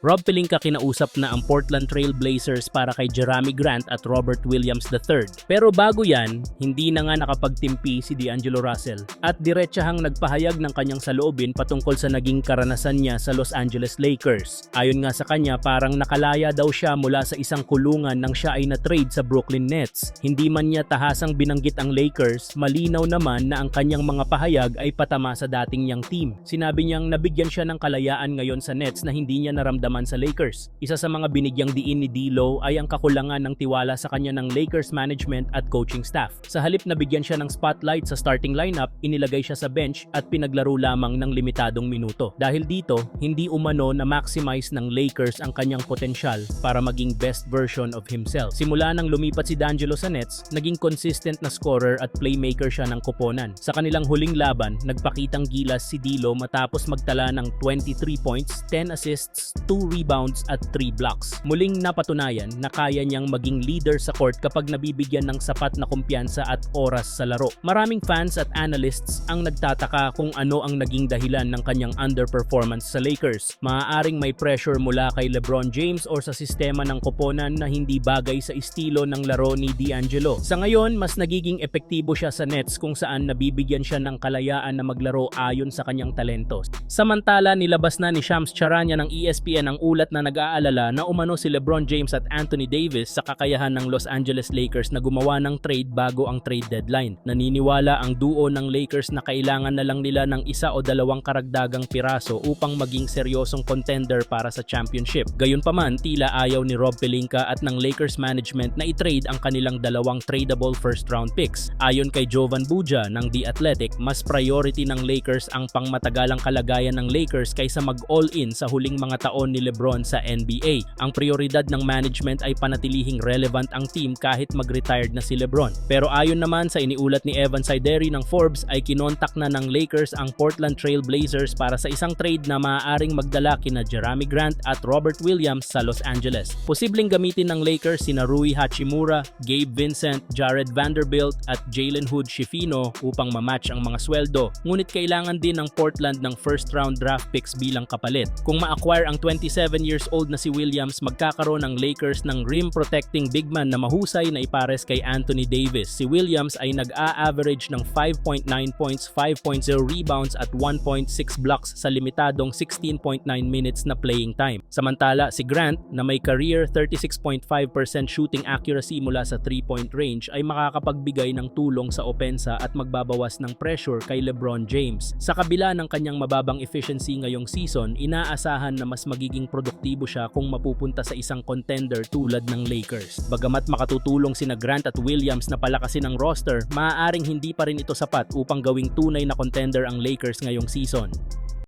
Rob Pelinka kinausap na ang Portland Trail Blazers para kay Jeremy Grant at Robert Williams III. Pero bago yan, hindi na nga nakapagtimpi si D'Angelo Russell at diretsahang nagpahayag ng kanyang saloobin patungkol sa naging karanasan niya sa Los Angeles Lakers. Ayon nga sa kanya, parang nakalaya daw siya mula sa isang kulungan nang siya ay na-trade sa Brooklyn Nets. Hindi man niya tahasang binanggit ang Lakers, malinaw naman na ang kanyang mga pahayag ay patama sa dating niyang team. Sinabi niyang nabigyan siya ng kalayaan ngayon sa Nets na hindi niya naramdaman sa Lakers. Isa sa mga binigyang diin ni D'Lo ay ang kakulangan ng tiwala sa kanya ng Lakers management at coaching staff. Sa halip na bigyan siya ng spotlight sa starting lineup, inilagay siya sa bench at pinaglaro lamang ng limitadong minuto. Dahil dito, hindi umano na maximize ng Lakers ang kanyang potensyal para maging best version of himself. Simula nang lumipat si D'Angelo sa Nets, naging consistent na scorer at playmaker siya ng koponan. Sa kanilang huling laban, nagpakitang gilas si D'Lo matapos magtala ng 23 points, 10 assists, 2 rebounds at 3 blocks. Muling napatunayan na kaya niyang maging leader sa court kapag nabibigyan ng sapat na kumpiyansa at oras sa laro. Maraming fans at analysts ang nagtataka kung ano ang naging dahilan ng kanyang underperformance sa Lakers. Maaaring may pressure mula kay LeBron James or sa sistema ng koponan na hindi bagay sa estilo ng laro ni D'Angelo. Sa ngayon, mas nagiging epektibo siya sa Nets kung saan nabibigyan siya ng kalayaan na maglaro ayon sa kanyang talento. Samantala, nilabas na ni Shams Charania ng ESPN ang ulat na nag-aalala na umano si LeBron James at Anthony Davis sa kakayahan ng Los Angeles Lakers na gumawa ng trade bago ang trade deadline. Naniniwala ang duo ng Lakers na kailangan na lang nila ng isa o dalawang karagdagang piraso upang maging seryosong contender para sa championship. Gayunpaman, tila ayaw ni Rob Pelinka at ng Lakers management na i-trade ang kanilang dalawang tradable first round picks. Ayon kay Jovan Buja ng The Athletic, mas priority ng Lakers ang pangmatagalang kalagayan ng Lakers kaysa mag-all-in sa huling mga taon ni Lebron sa NBA. Ang prioridad ng management ay panatilihing relevant ang team kahit mag-retired na si Lebron. Pero ayon naman sa iniulat ni Evan Sideri ng Forbes ay kinontak na ng Lakers ang Portland Trail Blazers para sa isang trade na maaaring magdala kina Jeremy Grant at Robert Williams sa Los Angeles. Posibleng gamitin ng Lakers sina Rui Hachimura, Gabe Vincent, Jared Vanderbilt at Jalen Hood Schifino upang mamatch ang mga sweldo. Ngunit kailangan din ng Portland ng first round draft picks bilang kapalit. Kung ma-acquire ang 27 years old na si Williams, magkakaroon ng Lakers ng rim protecting big man na mahusay na ipares kay Anthony Davis. Si Williams ay nag-a-average ng 5.9 points, 5.0 rebounds at 1.6 blocks sa limitadong 16.9 minutes na playing time. Samantala, si Grant na may career 36.5% shooting accuracy mula sa 3-point range ay makakapagbigay ng tulong sa opensa at magbabawas ng pressure kay LeBron James. Sa kabila ng kanyang mababang efficiency ngayong season, inaasahan na mas magiging produktibo siya kung mapupunta sa isang contender tulad ng Lakers. Bagamat makatutulong sina Grant at Williams na palakasin ang roster, maaaring hindi pa rin ito sapat upang gawing tunay na contender ang Lakers ngayong season.